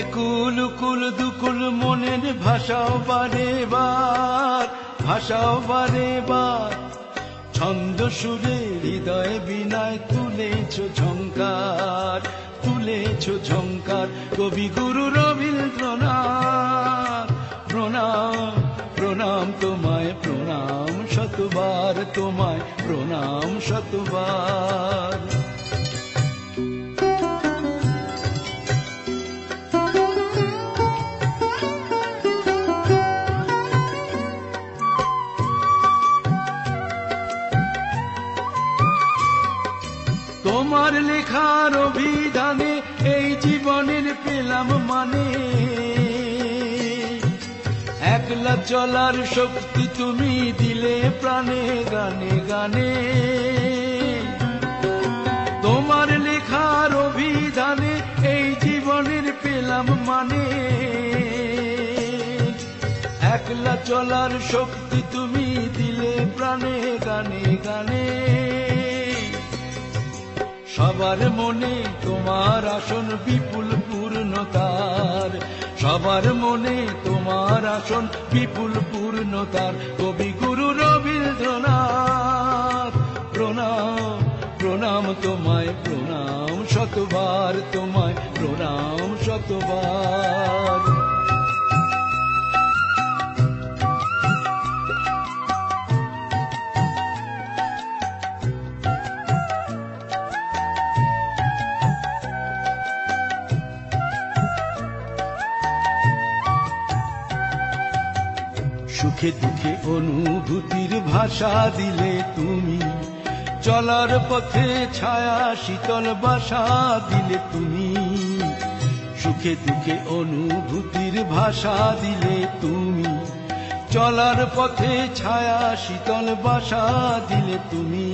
একুল কুল দুকুল মনের ভাষাও বারে বার, ভাষাও বারে বার। ছন্দ সুরে হৃদয় বিনায় তুলেছ ঝঙ্কার তুলেছ ঝঙ্কার কবি গুরু রবীন্দ্রনাথ, প্রণাম প্রণাম তোমায়, প্রণাম শতবার, তোমায় প্রণাম শতবার। তোমার লেখার অভিধানে এই জীবনের পেলাম মানে। একলা চলার শক্তি তুমি দিলে প্রাণে, গানে গানে। তোমার লেখার অভিধানে এই জীবনের পেলাম মানে। একলা চলার শক্তি তুমি দিলে প্রাণে, গানে গানে। সবার মনে তোমার আসন বিপুল পূর্ণতার। সবার মনে তোমার আসন বিপুল পূর্ণতার। কবি গুরু রবীন্দ্রনাথ, প্রণাম প্রণাম তোমায়, প্রণাম শতবার তোমায়, প্রণাম শতবার। সুখে দুঃখে অনুভূতির ভাষা দিলে তুমি। চলার পথে ছায়া শীতল বাসা দিলে তুমি। সুখে দুঃখে অনুভূতির ভাষা দিলে তুমি। চলার পথে ছায়া শীতল বাসা দিলে তুমি।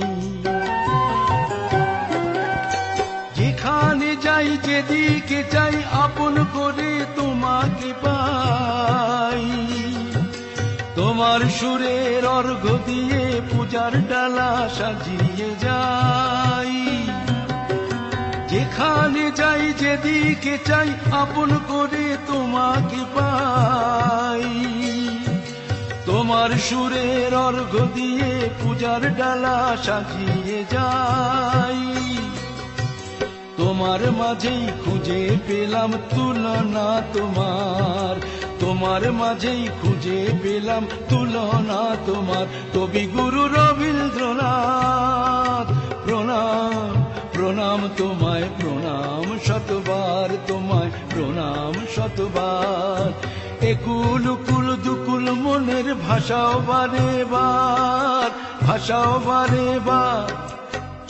যেখানে যাই, যেদিকে চাই আপন করে তোমাকে তোমার সুরের অর্ঘ দিয়ে পূজার ডালা সাজিয়ে যাই। যেখানে যাই, যেদিকে চাই, আপন করে তোমাকে পাই। তোমার সুরের অর্ঘ দিয়ে পূজার ডালা সাজিয়ে যাই। তোমার মাঝেই খুঁজে পেলাম তুলনা তোমার। তোমার মাঝেই খুঁজে পেলাম তুলনা তোমার। কবি গুরু রবীন্দ্রনাথ, প্রণাম প্রণাম তোমায়, প্রণাম শতবার তোমায়, প্রণাম শতবার। একুল কুল দুকুল মনের ভাষাও বারে বার, ভাষাও বারে বার।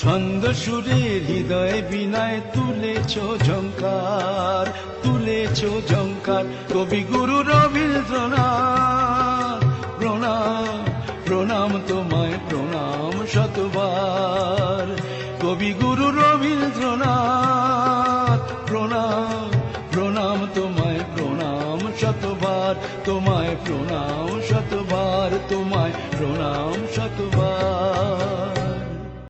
ছন্দ সুরে হৃদয় বিনায় তুলেছ ঝঙ্কার তুলেছ ঝঙ্কার কবি গুরু রবীন্দ্রনাথ, প্রণাম প্রণাম তোমায়, প্রণাম শতবার। কবি গুরু রবীন্দ্রনাথ, প্রণাম প্রণাম তোমায়, প্রণাম শতবার। তোমায় প্রণাম শতবার, তোমায় প্রণাম শতবার।